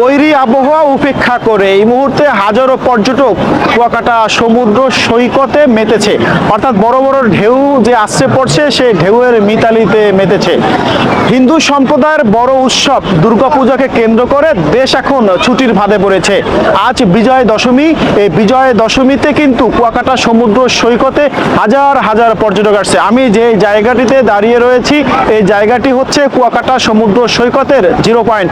বৈরী আবহাওয়া উপেক্ষা করে এই মুহূর্তে হাজারো পর্যটক কুয়াকাটা সমুদ্র সৈকতে মেতেছে। অর্থাৎ বড় বড় ঢেউ যে আসছে পড়ছে, সেই ঢেউয়ের মিতালিতে মেতেছে। হিন্দু সম্প্রদায়ের বড় উৎসব দুর্গাপূজাকে কেন্দ্র করে দেশ এখন ছুটির ভাদে পড়েছে। আজ বিজয় দশমী। এই বিজয় দশমীতে কিন্তু কুয়াকাটা সমুদ্র সৈকতে হাজার হাজার পর্যটক আসছে। আমি যে জায়গাটিতে দাঁড়িয়ে রয়েছি, এই জায়গাটি হচ্ছে কুয়াকাটা সমুদ্র সৈকতের জিরো পয়েন্ট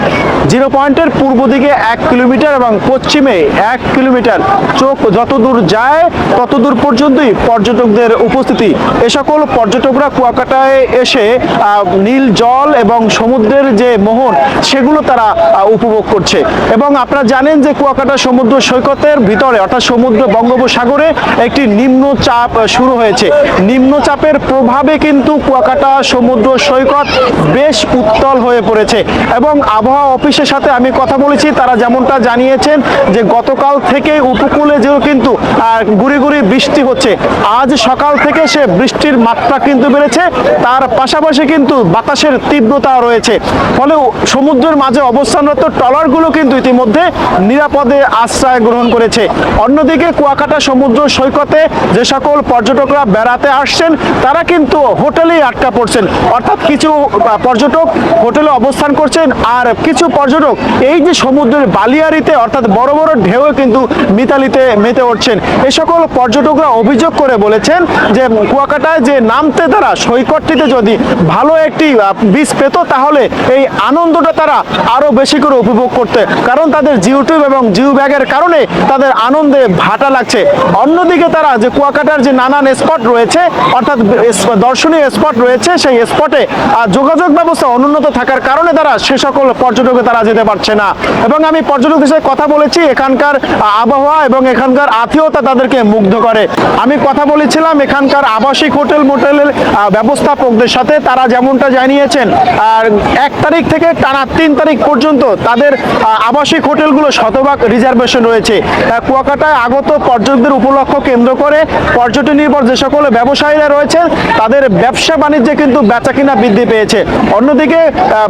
জিরো পয়েন্টের পূর্ব দিকে এক কিলোমিটার এবং পশ্চিমে এক কিলোমিটার। চোখ যত দূর যায় তত দূর পর্যন্তই পর্যটকদের উপস্থিতি। এ সকল পর্যটকরা কুয়াকাটায় এসে নীল জল এবং সমুদ্রের যে মোহন সেগুলো তারা উপভোগ করছে। এবং আপনারা জানেন যে কুয়াকাটা সমুদ্র সৈকতের ভিতরে, অর্থাৎ সমুদ্র বঙ্গোপসাগরে একটি নিম্নচাপ শুরু হয়েছে। নিম্নচাপের প্রভাবে কিন্তু কুয়াকাটা সমুদ্র সৈকত বেশ উত্তল হয়ে পড়েছে। এবং আবহাওয়া অফিসের সাথে আমি কথা বলেছি, তারা যেমনটা জানিয়েছেন যে গতকাল থেকে উপকূলে যেও কিন্তু গুড়ি গুড়ি বৃষ্টি হচ্ছে। আজ সকাল থেকে সে বৃষ্টির মাত্রা কিন্তু বেড়েছে, তার পাশাপাশি কিন্তু বাতাসের তীব্রতা রয়েছে। ফলে সমুদ্রের মাঝে অবস্থানরত ট্রলারগুলো কিন্তু ইতিমধ্যে নিরাপদে আশ্রয় গ্রহণ করেছে। অন্যদিকে কুয়াকাটা সমুদ্র সৈকতে যে সকল পর্যটকরা বেড়াতে আসছেন, তারা কিন্তু হোটেলেই আটকা পড়ছেন। অর্থাৎ কিছু পর্যটক হোটেলে অবস্থান করছেন, আর কিছু পর্যটক এই যে সমুদ্রের বালিয়ারিতে অর্থাৎ বড় বড় ঢেউয়ে কিন্তু মিতালিতে মেতে উঠছেন। এই সকল পর্যটকরা অভিযোগ করে বলেছেন যে কুয়াকাটায় যে নামতে তারা সৈকতটিতে যদি ভালো একটি বীজ পেত, তাহলে এই আনন্দটা তারা আরও বেশি করে উপভোগ করতে। কারণ তাদের জিউটিউব এবং জিউ ব্যাগের কারণে তাদের আনন্দে ভাটা লাগছে। অন্যদিকে তারা যে কুয়াকাটার যে নানান স্পট রয়েছে, অর্থাৎ দর্শনীয় স্পট রয়েছে, সেই স্পটে যোগাযোগ ব্যবস্থা অনুন্নত থাকার কারণে তারা সে সকল পর্যটকে তারা যেতে পারছে না। এবং আমি পর্যটকদের সাথে কথা বলেছি, এখানকার আবহাওয়া এবং এখানকার আত্মীয়তা তাদেরকে মুগ্ধ করে। আমি কথা বলেছিলাম এখানকার আবাসিক হোটেল, মোটেলের ব্যবস্থাপকদের সাথে, তারা যেমনটা জানিয়েছেন, আর এক তারিখ থেকে টানা তিন তারিখ পর্যন্ত তাদের আবাসিক হোটেলগুলো শতভাগ রিজার্ভেশন রয়েছে। কুয়াকাটায় আগত পর্যটকদের উপলক্ষ কেন্দ্র করে পর্যটন নির্ভর যে সকল ব্যবসায়ীরা রয়েছেন, তাদের ব্যবসা বাণিজ্যে কিন্তু বেচাকিনা বৃদ্ধি পেয়েছে। অন্যদিকে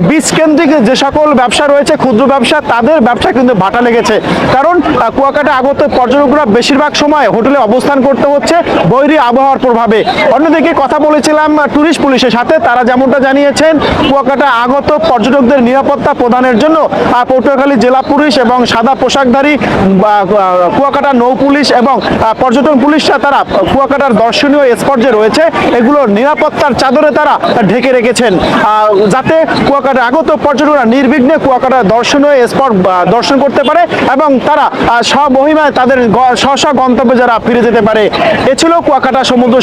বীজ কেন্দ্রিক যে সকল ব্যবসা রয়েছে, ক্ষুদ্র ব্যবসা তাদের ব্যবসা কিন্তু ভাটা লেগেছে। কারণ কুয়াকাটা আগত পর্যটকরা বেশিরভাগ সময় হোটেলে অবস্থান করতে হচ্ছে বৈরী আবহাওয়ার প্রভাবে। অন্যদিকে কথা বলেছিলাম ট্যুরিস্ট পুলিশের সাথে, তারা যেমনটা জানিয়েছেন, কুয়াকাটা আগত পর্যটকদের নিরাপত্তা প্রদানের জন্য পটুয়াখালী জেলা পুলিশ এবং সাদা পোশাকধারী কুয়াকাটা নৌ পুলিশ এবং পর্যটন পুলিশরা তারা কুয়াকাটার দর্শনীয় স্পট যে রয়েছে এগুলো নিরাপত্তার চাদরে তারা ঢেকে রেখেছেন। যাতে কুয়াকাটা আগত পর্যটকরা নির্বিঘ্নে কুয়াকাটার দর্শনীয় স্পট দর্শন করতে পারে এবং তারা স্বমহিমায় তাদের স্ব স্ব গন্তব্যে যারা ফিরে যেতে পারে। এ ছিল কুয়াকাটা সমুদ্র